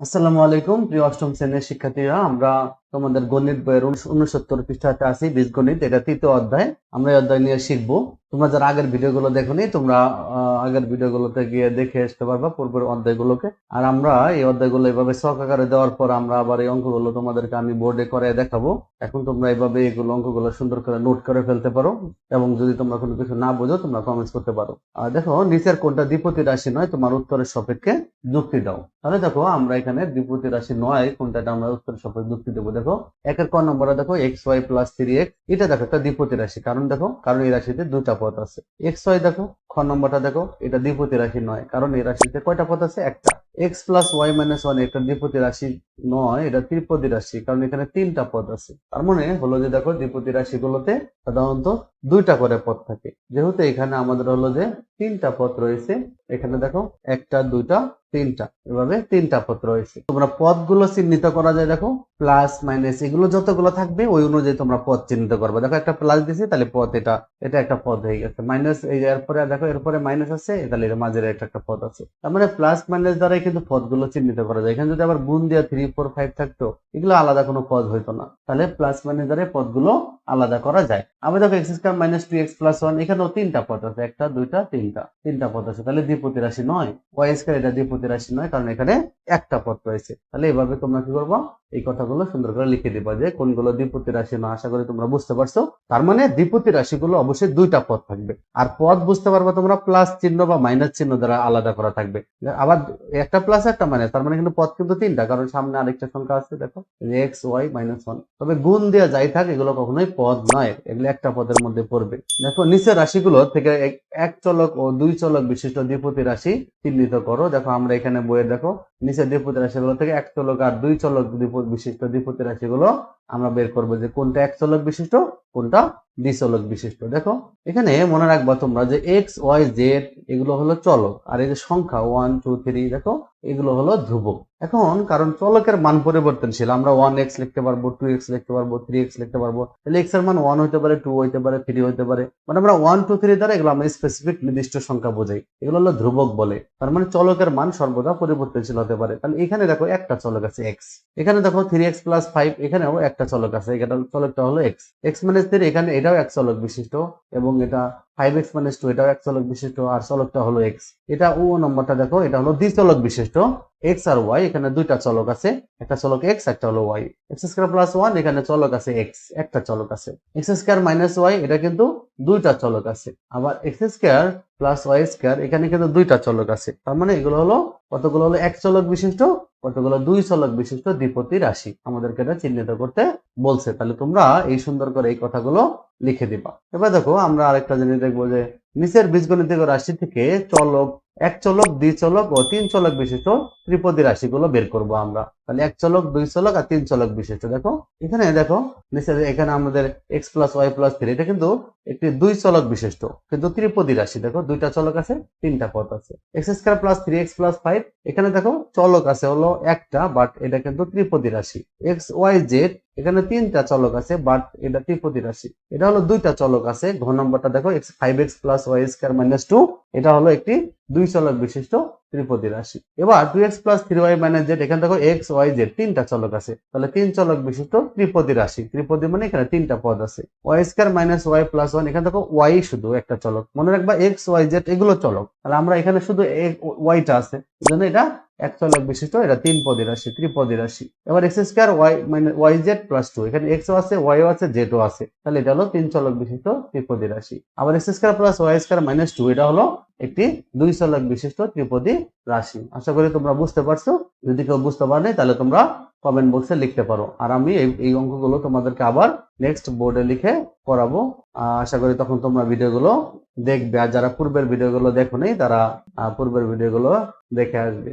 আসসালামু আলাইকুম প্রিয় অষ্টম শ্রেণির শিক্ষার্থীরা। আমরা তোমাদের গণিত বইয়ের উনসত্তর পৃষ্ঠাতে আছি, বীজগণিত, এটা তৃতীয় অধ্যায়। আমরা এই অধ্যায় নিয়ে শিখব। তোমরা যারা আগের ভিডিওগুলো দেখোনি, তোমরা আগের ভিডিওগুলোতে গিয়ে দেখে আসতে পারবা পূর্বের অধ্যায়গুলোকে। আর আমরা এই অধ্যায়গুলো এভাবে শখ আকারে দেওয়ার পর আমরা আবার এই অঙ্কগুলো তোমাদেরকে আমি বোর্ডে করে দেখাবো। এখন তোমরা এইভাবে এগুলো অঙ্কগুলো সুন্দর করে নোট করে ফেলতে পারো এবং যদি তোমরা কোনো কিছু না বোঝো, তোমরা কমেন্টস করতে পারো। আর দেখো, নিচের কোনটা দ্বিপতি রাশি নয়, তোমার উত্তরের সাপেক্ষে যুক্তি দাও। তাহলে দেখো, আমরা এখানে দ্বিপতি রাশি নয় কোনটা আমরা উত্তরের সাপেক্ষে যুক্তি দেবো? দেখো, একের ক নম্বরে দেখো X Y plus three X এটা দেখো একটা দ্বিপতি রাশি। কারণ দেখো, কারণ এই রাশিতে দুটা পথ আছে। এক্স ওয়াই দেখো, খ নম্বরটা দেখো, এটা দ্বিপতি রাশি নয়। কারণ এই রাশিতে কয়টা পথ আছে? একটা। X plus Y minus one একটা দ্বিপতি রাশি নয়, এটা ত্রিপদী রাশি, কারণ এখানে তিনটা পদ আছে। তার মানে হলো যে দেখো দ্বিপতি রাশিগুলোতে সাধারণত দুইটা করে পদ থাকে। যেহেতু এখানে আমাদের হলো যে তিনটা পদ রয়েছে, এখানে দেখো একটা, দুইটা, তিনটা, এভাবে তিনটা পদ রয়েছে। তোমরা পদগুলো চিহ্নিত করা যায়, দেখো, প্লাস, মাইনাস, এগুলো যতগুলো থাকবে, ওই অনুযায়ী তোমরা পদ চিহ্নিত করবে। দেখো, একটা প্লাস দিছি, তাহলে পদ এটা এটা একটা পদ হয়ে গেছে। মাইনাস, এই এরপরে, দেখো, এরপরে মাইনাস আছে, তাহলে এর মাঝের একটা একটা পদ আছে। তার মানে প্লাস, মাইনাস দ্বারাই কিন্তু পদগুলো চিহ্নিত করা যায়। এখানে যদি আবার গুণ দিয়ে থ্রি ফোর ফাইভ থাকতো, এগুলো আলাদা কোনো পদ হইতো না। তাহলে প্লাস মাইনাস দ্বারা পদগুলো আলাদা করা যায়। আমি দেখো X square minus two X plus one এখানেও তিনটা পদ আছে, একটা, দুইটা, তিনটা। তিনটা পদ আছে, তাহলে দ্বিপতি রাশি নয়। ওয়াই স্কোয়ার এটা দ্বিপতি রাশি নয়, কারণ এখানে একটা পদ রয়েছে। তাহলে এভাবে তোমরা কি করব? এই কথাগুলো সুন্দর করে লিখে দিবা যে কোনগুলো দ্বিপতি রাশি না, আশা করি তোমরা বুঝতে পারছ। তার মানে দ্বিপতি রাশিগুলো অবশ্যই দুইটা পদ থাকবে। আর পদ বুঝতে পারবা তোমরা প্লাস চিহ্ন বা মাইনাস চিহ্ন দ্বারা আলাদা করা থাকবে। আবার একটা প্লাস একটা মাইনাস তার মানে কিন্তু পদ কিন্তু তিনটা, কারণ সামনে আরেকটা সংখ্যা আছে, দেখো। এক্স ওয়াই মাইনাস ওয়ান তবে গুণ দেওয়া যাই থাক, এগুলো কখনোই পদ নয়, এগুলো একটা পদের মধ্যে পড়বে। দেখো, নিচের রাশিগুলো থেকে এক- চলক ও দুই চলক বিশিষ্ট দ্বিপতি রাশি চিহ্নিত করো। দেখো, আমরা এখানে বইয়ের দেখো, নিচের দ্বিপতি রাশিগুলো থেকে এক চলক আর দুই চলক বিশিষ্ট দ্বিপতি রাশিগুলো আমরা বের করব যে কোনটা এক চলক বিশিষ্ট কোনটা? দ্বিচলক বিশিষ্ট। দেখো, এখানে মনে রাখবা তোমরা যে এক্স ওয়াই জেড এগুলো হলো চলক, আর এই যে সংখ্যা ওয়ান টু থ্রি দেখো, এগুলো হলো ধ্রুবক। এখন, কারণ চলকের মান পরিবর্তনশীল, আমরা ওয়ান এক্স লিখতে পারব টু এক্স লিখতে পারব থ্রি এক্স লিখতে পারব, তাহলে এক্সের মান ওয়ান হতে পারে টু হতে পারে থ্রি হতে পারে। মানে আমরা ওয়ান টু থ্রি দ্বারা এগুলো আমরা স্পেসিফিক নির্দিষ্ট সংখ্যা বোঝাই। এগুলো হলো ধ্রুবক বলে। তার মানে চলকের মান সর্বদা পরিবর্তনশীল হতে পারে। তাহলে এখানে দেখো একটা চলক আছে এক্স এখানে দেখো থ্রি এক্স প্লাস ফাইভ এখানেও একটা চলক আছে। এখানে চলকটা হলো এক্স এক্স থ্রি এখানে এটাও এক চলক বিশিষ্ট এবং এটা ফাইভ এক্স মাইনাস টু এটাও এক চলক বিশিষ্ট আর চলকটা হলো এক্স এটা ও নম্বরটা দেখো, এটা হলো দ্বিচলক বিশিষ্ট এক্স আর ওয়াই এখানে দুইটা চলক আছে, একটা চলক এক্স একটা হলো Y X square plus one এখানে চলক আছে এক্স একটা চলক আছে। এক্স স্কোয়ার মাইনাস ওয়াই এটা কিন্তু দুইটা চলক আছে। আবার X square plus Y square এখানে কিন্তু দুইটা চলক আছে। তার মানে এগুলো হলো, কতগুলো হলো? এক চলক বিশিষ্ট কতগুলো? দুই চলক বিশিষ্ট দ্বিপতি রাশি আমাদেরকে এটা চিহ্নিত করতে বলছে। তাহলে তোমরা এই সুন্দর করে এই কথাগুলো লিখে দিবা। এবার দেখো আমরা আরেকটা জিনিস দেখব যে নিচের বীজগণিত রাশি থেকে চলক এক চলক, দুই চলক ও তিন চলক বিশিষ্ট ত্রিপদী রাশিগুলো বের করব আমরা। তাহলে এক চলক, দুই চলক আর তিন চলক বিশিষ্ট। দেখো, এখানে দেখো এখানে আমাদের X plus Y plus three এটা কিন্তু একটি দুই চলক বিশিষ্ট, কিন্তু ত্রিপদী রাশি। দেখো, দুইটা চলক আছে, তিনটা পদ আছে। X square plus three X plus five এখানে দেখো, চলক আছে হলো একটা বাট এটা কিন্তু ত্রিপদী রাশি। এক্স ওয়াই জেড এখানে তিনটা চলক আছে বাট এটা ত্রিপদী রাশি। এটা হলো দুইটা চলক আছে, ঘ নম্বরটা দেখো X five X plus Y square minus two এটা হলো একটি দুই চলক বিশিষ্ট ত্রিপদী রাশি। এবার two X plus three Y minus Z এখানে দেখো এক্স ওয়াই জেড তিনটা চলক আছে। তাহলে তিন চলক বিশিষ্ট ত্রিপদী রাশি। ত্রিপদী মানে এখানে তিনটা পদ আছে। Y square minus Y plus one এখানে দেখো ওয়াই শুধু একটা চলক। মনে রাখবা এক্স ওয়াই জেড এগুলো চলক। তাহলে আমরা এখানে শুধু ওয়াইটা আছে। জন্য এটা এক চলক বিশিষ্ট, এটা তিন পদী রাশি, ত্রিপদী রাশি। এবার এক্স স্কোয়ার ওয়াই মানে ওয়াই জেড প্লাস টু এখানে এক্স আছে ওয়াইও আছে জেডও আছে। তাহলে এটা হলো তিন চলক বিশিষ্ট ত্রিপদী রাশি। আবার X square plus Y square minus two এটা হলো একটি দুই চলক বিশিষ্ট ত্রিপদী রাশি। আশা করি তোমরা বুঝতে পারছ। যদি কেউ বুঝতে পারে তাহলে তোমরা কমেন্ট বক্সে লিখতে পারো। আর আমি এই অঙ্কগুলো তোমাদেরকে আবার নেক্সট বোর্ডে লিখে করাবো আশা করি তখন তোমরা ভিডিওগুলো দেখবে। আর যারা পূর্বের ভিডিওগুলো দেখো নেই, তারা পূর্বের ভিডিওগুলো দেখে আসবে।